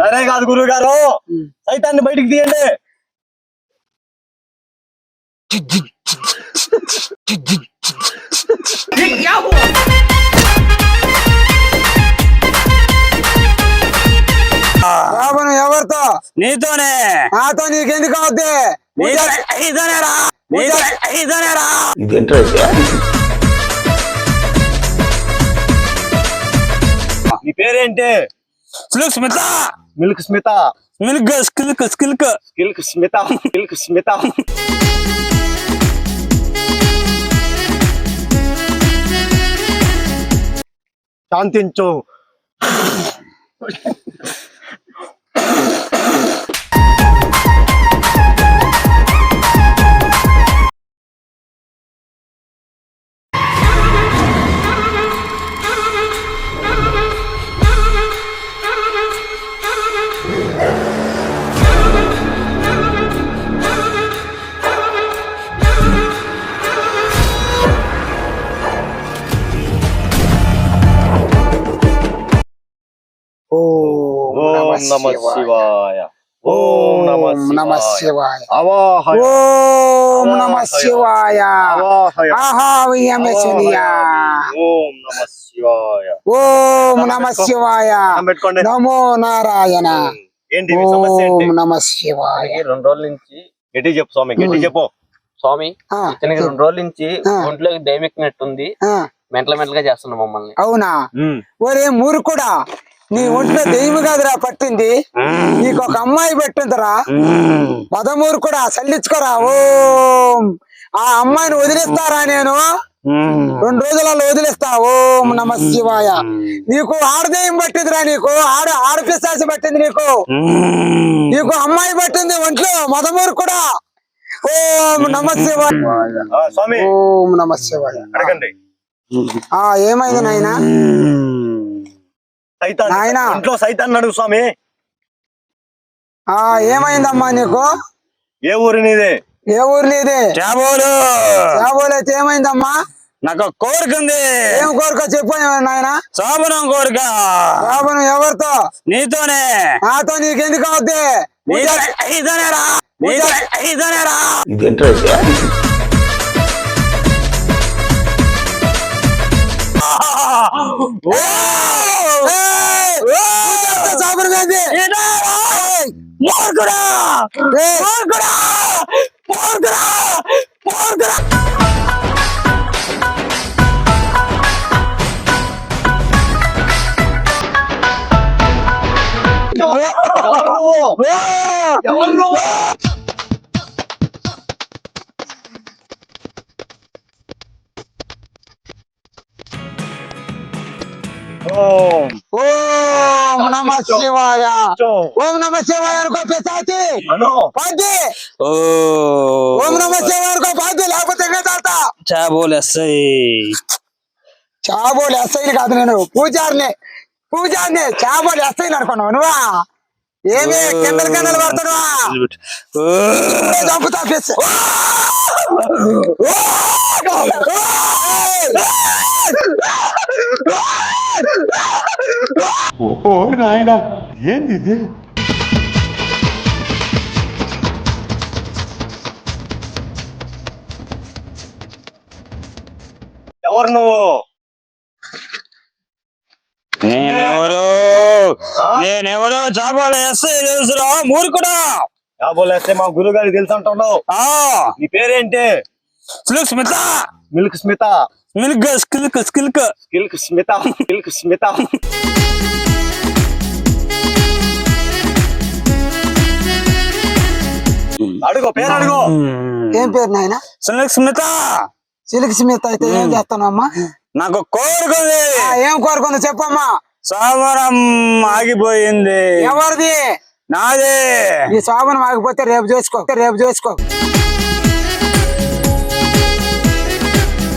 సరే కాదు గురువు గారు సైతాన్ని బయటికి తీయండి. ఎవరితో? నీతోనే. నాతో నీకెందుకు అవుద్ది? రా. నీ పేరేంటి? Smith Smitha milk Smitha milk స్కిల్క్ స్కిల్క్ కిల్క్ స్మిత కిల్క్ స్మిత శాంతించు నమ శివాయ ఓం నమ శివాయ ఓం నమ శివాయ అవాహయ ఆహావ్యమశనియా ఓం నమ శివాయ ఓం నమ శివాయ నారాయణ ఏంటి మీ సమస్య ఓం ఏంటి? నమ శివాయ రెండు రోజుల నుంచి గట్టి చెప్పు స్వామి గట్టి చెప్పు. స్వామి ఇతనికి రెండు రోజుల నుంచి. ఒంట్లోకి దయమెక్కినట్టుంది ఆ, మెంటల మెంటల్గా చేస్తున్నాం మమ్మల్ని. అవునా. ఒరే మూర్ఖుడా! నీ ఒంట్లో దెయ్యం కాదురా పట్టింది. నీకు ఒక అమ్మాయి పెట్టిందిరా. పదమూర్ఖుడా చల్లించుకోరా ఓం. ఆ అమ్మాయిని వదిలిస్తారా నేను? రెండు రోజులలో వదిలిస్తా. ఓం నమ శివాయ. నీకు ఆడదెయ్యం పట్టిందిరా నీకు? ఆడ ఆడపిశాసి పట్టింది నీకు? నీకు అమ్మాయి పట్టింది ఒంట్లో. మదమూర్ఖుడా ఓం నమ శివాయ. ఓం నమ శివాయ. అడగండి. ఆ ఏమైంది నాయనా? సైతాన్. ఇంట్లో సైతాన్ అడుగు స్వామి. ఆ ఏమైందమ్మా నీకు? ఏ ఊరి నీదే? ఏ ఊరు నీది? చాబోలు. కాబోలైతే ఏమైందమ్మా? నాకు కోరిక ఉంది. ఏం కోరుకో? చెప్పు నాయన. శోభనం కోరిక. రాబను ఎవరితో? నీతోనే. నాతో నీకెందుకు అవుద్ది? నీతోనే నీతోనే రా నీతోనే నీతోనే రా ఏయ్! పూజారితో చాపలు వేసి. ఏంటా? ఏయ్! మూర్ఖుడా ఏయ్! మూర్ఖుడా మూర్ఖుడా మూర్ఖుడా ఓం ఓం నమ శివాయ చో. ఓం నమ శివాయ అనుకో పిశాచి అను పాద్ది ఓ ఓం నమ శివాయ అనుకో పాద్ది లేకపోతే ఇంకా తాత చాబోలు ఎస్ఐ చాబోలు ఎస్ఐలు కాదు నేను పూజారిని పూజారిని చాబోలు ఎస్ఐలు అనుకున్నావు నువ్వా ఏమి కిందల కిందలు పడుతున్నావా చంపుతా పిస్ ఎవరు నువ్వు? నేనెవరు? నేనెవరు? చాబోలు ఎస్ఐ తెలుసురా మూర్ఖుడా. కాబోలేస్తే మా గురువు గారికి తెలుసు అంటున్నావు. ఆ. నీ పేరేంటి? Smith Smitha. Milk Smitha. Milk స్కిల్క్ స్కిల్క్. కిల్క్ స్మిత కిల్క్ స్మిత. అడుగు. పేరు అడుగు. ఏం పేరు నాయన? స్మిత్ స్మిత సిలికి స్మిత్ అయితే ఏం చేస్తానమ్మా నాకు కోరిక ఉంది ఆ, ఏం కోరుకుంది చెప్పమ్మా. సోమరం ఆగిపోయింది. ఎవరిది? నాదే. ఈ శోభనం ఆగిపోతే రేపు చేసుకో రేపు చేసుకో.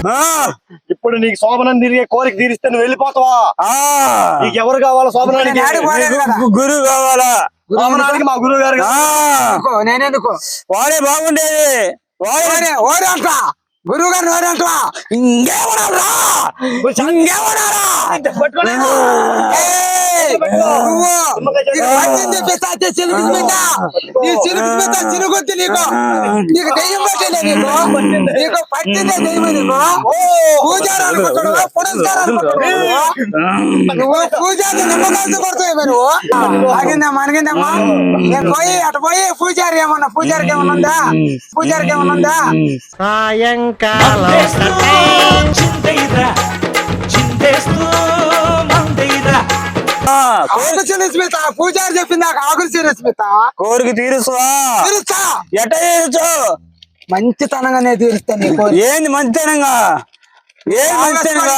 ఆ, ఇప్పుడు నీకు శోభనం తిరిగే కోరిక తీరిస్తే నువ్వు వెళ్ళిపోతావా? ఆ. నీకు ఎవరు కావాలా శోభనానికి? గురువు కావాలా? మా గురువు గారు? నేనెందుకు? వాడే బాగుండేది. వాడే అంట గురువు గారు నోరంటవా ఇంకేమన్నారా ఇంకేమన్నారా ఏయ్! నువ్వు. నీకు పట్టింది పిశాచి చిలుకు మీద నీ చిలుకు మీద చిలుగుద్ది నీకు. నీకు దెయ్యం పట్టిందే నీకు? నీకు పట్టిందే దెయ్యం నీకు? పూజారు అనుకుంటున్నావా పునస్కారం అనుకుంటున్నావా నువ్వు పూజారి నిమ్మకాయలు కొడుతావు నువ్వు ఆగిందమ్మా అనిగిందమ్మా నేను పోయి అటు పోయి పూజారి ఏమన్నా పూజారికి ఏమన్నా ఉందా? పూజారికి ఏమన్నా ఉందా? ఆకులు చిరుస్మిత పూజారి చెప్పింది నాకు ఆకులు చిరుస్మిత కోరిక తీరుస్తా తీరుస్తా. ఎట్ట తీరుచు? మంచితనంగానే తీరుస్తా నీ కోరిక. ఏంది మంచితనంగా? ఏం మంచితనంగా?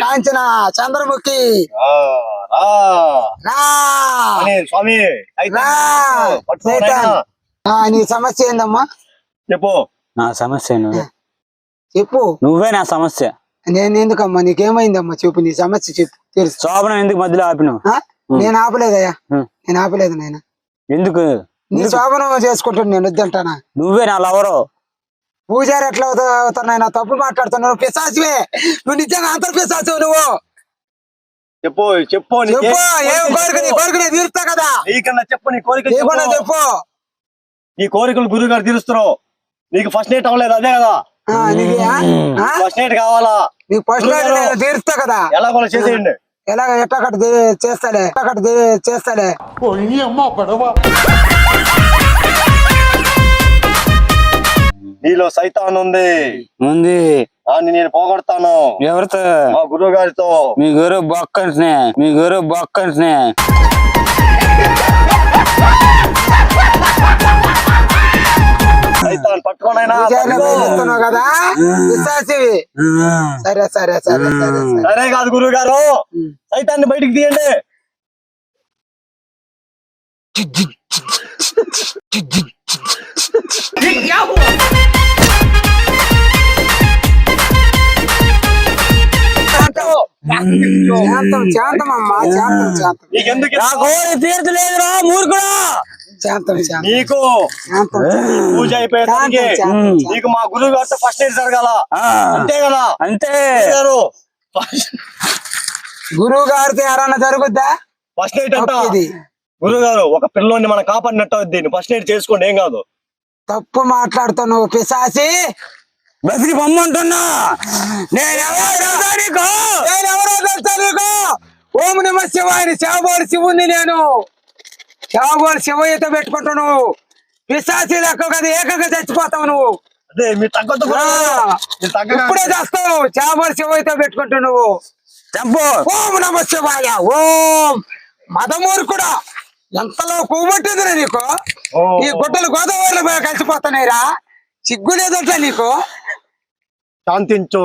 కాంచన చంద్రముఖి. స్వామి నీ సమస్య ఏందమ్మా? చెప్పు. నా సమస్య నువ్వే. చెప్పు. నువ్వే నా సమస్య. నేను ఎందుకమ్మా? నీకేమైందమ్మా? చెప్పు నీ సమస్య చెప్పు తెలుసు. శోభనం ఎందుకు మధ్యలో ఆపినావు? ఆ? నేను ఆపలేదయ్యా. నేను ఆపలేదు నాయన ఎందుకు? నీ శోభనం చేసుకుంటాను నేను వద్దంటానా? నువ్వే నా లవరు పూజారి ఎట్లా అవుతా- అవుతారు నాయన? తప్పు మాట్లాడుతున్నావు. నువ్వు పిశాచివే. నువ్వు నిజంగా అంతర్ పిశాచివి నువ్వు. చెప్పు చెప్పు చెప్పు. ఏం కోరిక నీ కోరిక తీరుస్తా కదా. నీకన్నా చెప్పు నీ కోరిక నీకుండా చెప్పు. చెప్పు. నీ కోరికలు గురువు గారు తీరుస్తారు. నీకు ఫస్ట్ నైట్ అవ్వలేదు అదే కదా? ఫస్ట్ నైట్ కావాలా? నీకు ఫస్ట్ నైట్ తీరుస్తా కదా. ఎలా కూడా చేసేయండి. ఎలాగ ఎట్టకట్ట చేస్తాలే. ఎట్టకట్ట చేస్తాలే. నీలో సైతాన్ ఉంది ఉంది దాన్ని నేను పోగొడతాను ఎవరితో మా గురువు గారితో మీ గురు బొక్కంటే మీ గురు బొక్కంటే సైతాన్ పట్టుకోనైనా కదా సరే సరే సరే సరే సరే కాదు గురువు గారు సైతాన్ని బయటికి తీయండి అమ్మా నీకెందుకు నా కోరి తీర్చలేదురా మూర్ఖుడా. నీకు పూజ అయిపోయేదానికి శాంతం. నీకు మా గురువు గారితో ఫస్ట్ ఎయిడ్ జరగాల. ఆ, అంతే కదా? అంతే. గారు. గురువు గారితో ఎవరన్నా జరుగుద్దా? ఫస్ట్ ఎయిడ్ అంట. తప్పు ఇది. గురువు గారు ఒక పిల్లోని మనం కాపాడినట్టు దీన్ని ఫస్ట్ ఎయిడ్ చేసుకోండి ఏం కాదు. తప్పు మాట్లాడుతున్నావు పిశాచి. బతికి పొమ్మంటున్నా నేను ఎవరో తెలుసా నీకు? నేను ఎవరో తెలుసా నీకు? ఓం నమ శివాయని శివబోడి శివుని నేను. శివబోడి శివయ్యతో పెట్టుకుంటావు నువ్వు పిశాచి లెక్క కదా ఏకంగా చచ్చిపోతావు నువ్వు. ఇప్పుడే చేస్తావు. శివబోడి శివయ్యతో పెట్టుకుంటావు నువ్వు చంపు ఓం నమ శివాయ. ఓం. మదమూర్ఖుడా. ఎంతలో కూబట్టిందిరా నీకు. ఈ గుడ్డలు గోదావరిలో కలిసిపోతున్నాయిరా. సిగ్గు లేదంటే నీకు. శాంతించు.